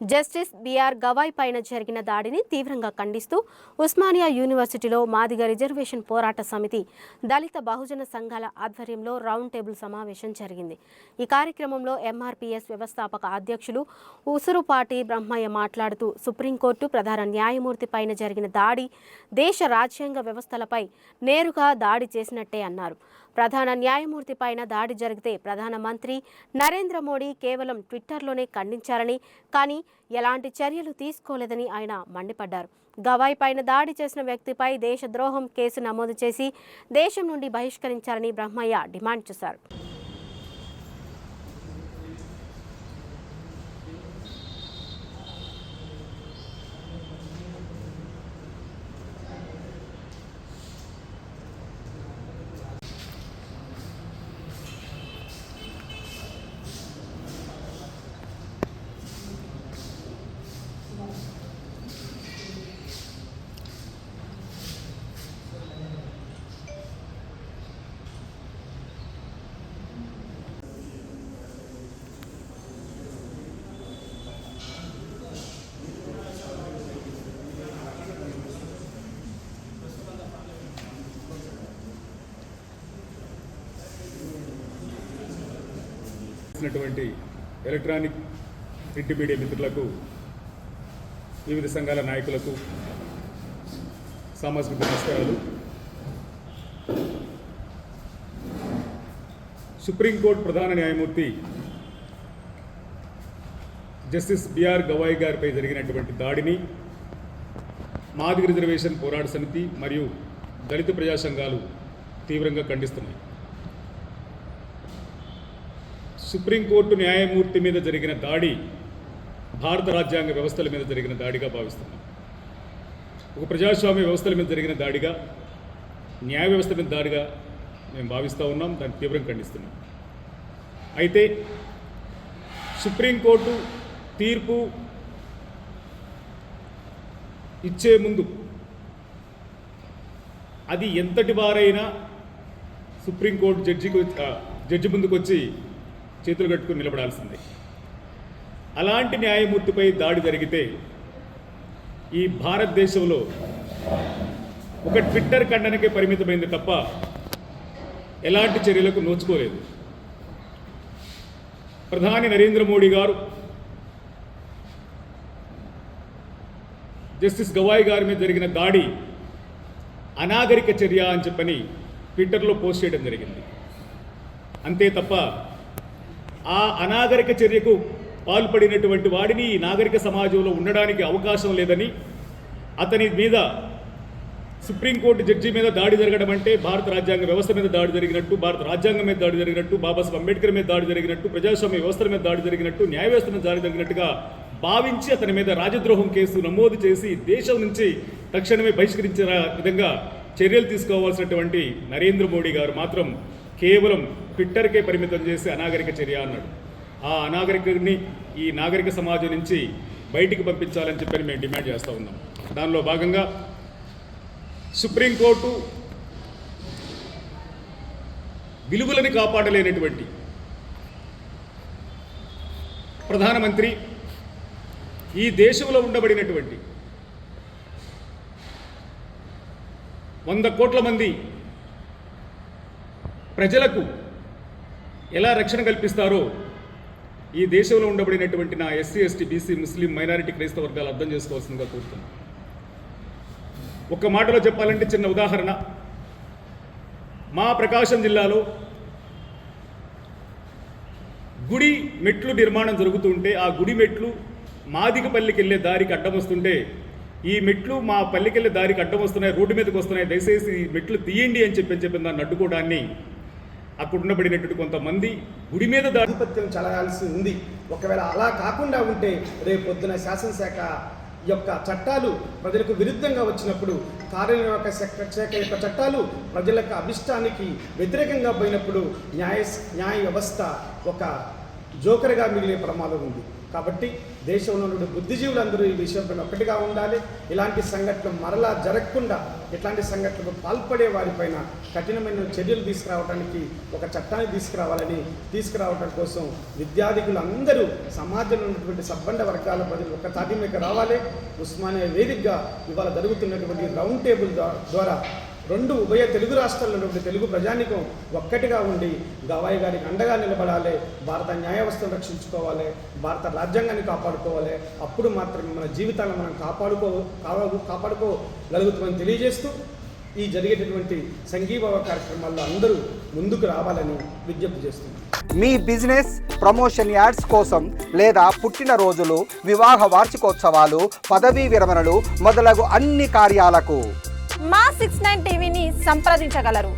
Justice BR Gavai పైన జరిగిన దాడిని తీవ్రంగా ఖండిస్తూ ఉస్మానియా యూనివర్సిటీలో మాదిగ రిజర్వేషన్ పోరాట సమితి దళిత బహుజన సంఘాల ఆధ్వర్యంలో రౌండ్ టేబుల్ సమావేశం జరిగింది. ఈ కార్యక్రమంలో ఎంఆర్పీఎస్ వ్యవస్థాపక అధ్యక్షులు ఉసురుపాటి బ్రహ్మయ్య మాట్లాడుతూ సుప్రీంకోర్టు ప్రధాన న్యాయమూర్తి పైన జరిగిన దాడి దేశ రాజ్యాంగ వ్యవస్థలపై నేరుగా దాడి చేసినట్టే అన్నారు. ప్రధాన న్యాయమూర్తి పైన దాడి జరిగితే ప్రధానమంత్రి నరేంద్ర మోడీ కేవలం ట్విట్టర్లోనే ఖండించారని కానీ ఎలాంటి చర్యలు తీసుకోలేదని ఆయన మండిపడ్డారు. గవాయ్ పైన దాడి చేసిన వ్యక్తిపై దేశద్రోహం కేసు నమోదు చేసి దేశం నుండి బహిష్కరించారని బ్రహ్మయ్య డిమాండ్ చేశారు. చేసినటువంటి ఎలక్ట్రానిక్ ప్రింట్ మీడియా మిత్రులకు వివిధ సంఘాల నాయకులకు సామాజిక నమస్కారాలు. సుప్రీంకోర్టు ప్రధాన న్యాయమూర్తి జస్టిస్ బిఆర్ గవాయ్ గారిపై జరిగినటువంటి దాడిని మాదిగ రిజర్వేషన్ పోరాట సమితి మరియు దళిత ప్రజా సంఘాలు తీవ్రంగా ఖండిస్తున్నాయి. సుప్రీంకోర్టు న్యాయమూర్తి మీద జరిగిన దాడి భారత రాజ్యాంగ వ్యవస్థల మీద జరిగిన దాడిగా భావిస్తున్నాం. ఒక ప్రజాస్వామ్య వ్యవస్థల మీద జరిగిన దాడిగా న్యాయ వ్యవస్థ మీద దాడిగా మేము భావిస్తూ ఉన్నాం దాన్ని తీవ్రంగా ఖండిస్తున్నాం. అయితే సుప్రీంకోర్టు తీర్పు ఇచ్చే ముందు అది ఎంతటి వారైనా సుప్రీంకోర్టు జడ్జికి వచ్చి- జడ్జి ముందుకు వచ్చి చేతులు కట్టుకుని నిలబడాల్సిందే. అలాంటి న్యాయమూర్తిపై దాడి జరిగితే ఈ భారతదేశంలో ఒక ట్విట్టర్ ఖండనకే పరిమితమైంది తప్ప ఎలాంటి చర్యలకు నోచుకోలేదు. ప్రధాని నరేంద్ర మోడీ గారు జస్టిస్ గవాయ్ గారి మీద జరిగిన దాడి అనాగరిక చర్య అని చెప్పని ట్విట్టర్లో పోస్ట్ చేయడం జరిగింది. అంతే తప్ప ఆ అనాగరిక చర్యకు పాల్పడినటువంటి వాడిని ఈ నాగరిక సమాజంలో ఉండడానికి అవకాశం లేదని అతని మీద సుప్రీంకోర్టు జడ్జి మీద దాడి జరగడం అంటే భారత రాజ్యాంగ వ్యవస్థ మీద దాడి జరిగినట్టు భారత రాజ్యాంగం మీద దాడి జరిగినట్టు బాబాసాహెబ్ అంబేద్కర్ మీద దాడి జరిగినట్టు ప్రజాస్వామ్య వ్యవస్థల మీద దాడి జరిగినట్టు న్యాయ వ్యవస్థ మీద దాడి జరిగినట్టుగా భావించి అతని మీద రాజద్రోహం కేసు నమోదు చేసి దేశం నుంచి తక్షణమే బహిష్కరించే విధంగా చర్యలు తీసుకోవాల్సినటువంటి నరేంద్ర మోడీ గారు మాత్రం కేవలం ట్విట్టర్కే పరిమితం చేసి అనాగరిక చర్య అన్నాడు. ఆ అనాగరికని ఈ నాగరిక సమాజం నుంచి బయటికి పంపించాలని చెప్పని మేము డిమాండ్ చేస్తూ ఉన్నాం. దానిలో భాగంగా సుప్రీంకోర్టు విలువలని కాపాడలేనటువంటి ప్రధానమంత్రి ఈ దేశంలో ఉండబడినటువంటి వంద కోట్ల మంది ప్రజలకు ఎలా రక్షణ కల్పిస్తారో ఈ దేశంలో ఉండబడినటువంటి నా ఎస్సీ ఎస్టీ బీసీ ముస్లిం మైనారిటీ క్రైస్తవ వర్గాలు అర్థం చేసుకోవాల్సిందిగా కోరుతున్నాను. ఒక్క మాటలో చెప్పాలంటే చిన్న ఉదాహరణ. మా ప్రకాశం జిల్లాలో గుడి మెట్లు నిర్మాణం జరుగుతుంటే ఆ గుడి మెట్లు మాదిగపల్లికి వెళ్ళే దారికి అడ్డం వస్తుంటే ఈ మెట్లు మా పల్లికి వెళ్ళే దారికి అడ్డం వస్తున్నాయి రోడ్డు మీదకి వస్తున్నాయి. దయచేసి ఈ మెట్లు తీయండి అని చెప్పి చెప్పిన దాన్ని అడ్డుకోవడాన్ని అక్కడ ఉండబడినటువంటి కొంతమంది గుడి మీద ఆధిపత్యం చలగాల్సి ఉంది. ఒకవేళ అలా కాకుండా ఉంటే రేపు పొద్దున శాసనశాఖ యొక్క చట్టాలు ప్రజలకు విరుద్ధంగా వచ్చినప్పుడు కార్యనిర్వాహక శాఖ శాఖ యొక్క చట్టాలు ప్రజలకు అభిష్టానికి వ్యతిరేకంగా పోయినప్పుడు న్యాయ న్యాయ వ్యవస్థ ఒక జోకర్గా మిగిలే ప్రమాదం ఉంది. కాబట్టి దేశంలో ఉన్న బుద్ధిజీవులందరూ ఈ విషయంపై ఒకటిగా ఉండాలి. ఇలాంటి సంఘటనలు మరలా జరగకుండా ఇట్లాంటి సంఘటనలకు పాల్పడే వారిపైన కఠినమైన చర్యలు తీసుకురావడానికి ఒక చట్టాన్ని తీసుకురావాలని తీసుకురావడం కోసం విద్యార్థికులు అందరూ సమాజంలో ఉన్నటువంటి సబ్బండ వర్గాల ప్రజలు ఒక తాటి మీద రావాలి. ఉస్మానియా వేదికగా ఇవాళ జరుగుతున్నటువంటి రౌండ్ టేబుల్ ద్వారా రెండు ఉభయ తెలుగు రాష్ట్రాల్లో నుండి తెలుగు ప్రజానికం ఒక్కటిగా ఉండి గవాయి గారికి అండగా నిలబడాలి భారత న్యాయ వ్యవస్థను రక్షించుకోవాలి భారత రాజ్యాంగాన్ని కాపాడుకోవాలి. అప్పుడు మాత్రమే మన జీవితాలను మనం కాపాడుకో కాపాడుకోగలుగుతామని తెలియజేస్తూ ఈ జరిగేటటువంటి సంఘీభావ కార్యక్రమాల్లో అందరూ ముందుకు రావాలని విజ్ఞప్తి చేస్తున్నాం. మీ బిజినెస్ ప్రమోషన్ యాడ్స్ కోసం లేదా పుట్టినరోజులు వివాహ వార్షికోత్సవాలు పదవీ విరమణలు మొదలగు అన్ని కార్యాలకు మా సిక్స్ నైన్ టీవీని సంప్రదించగలరు.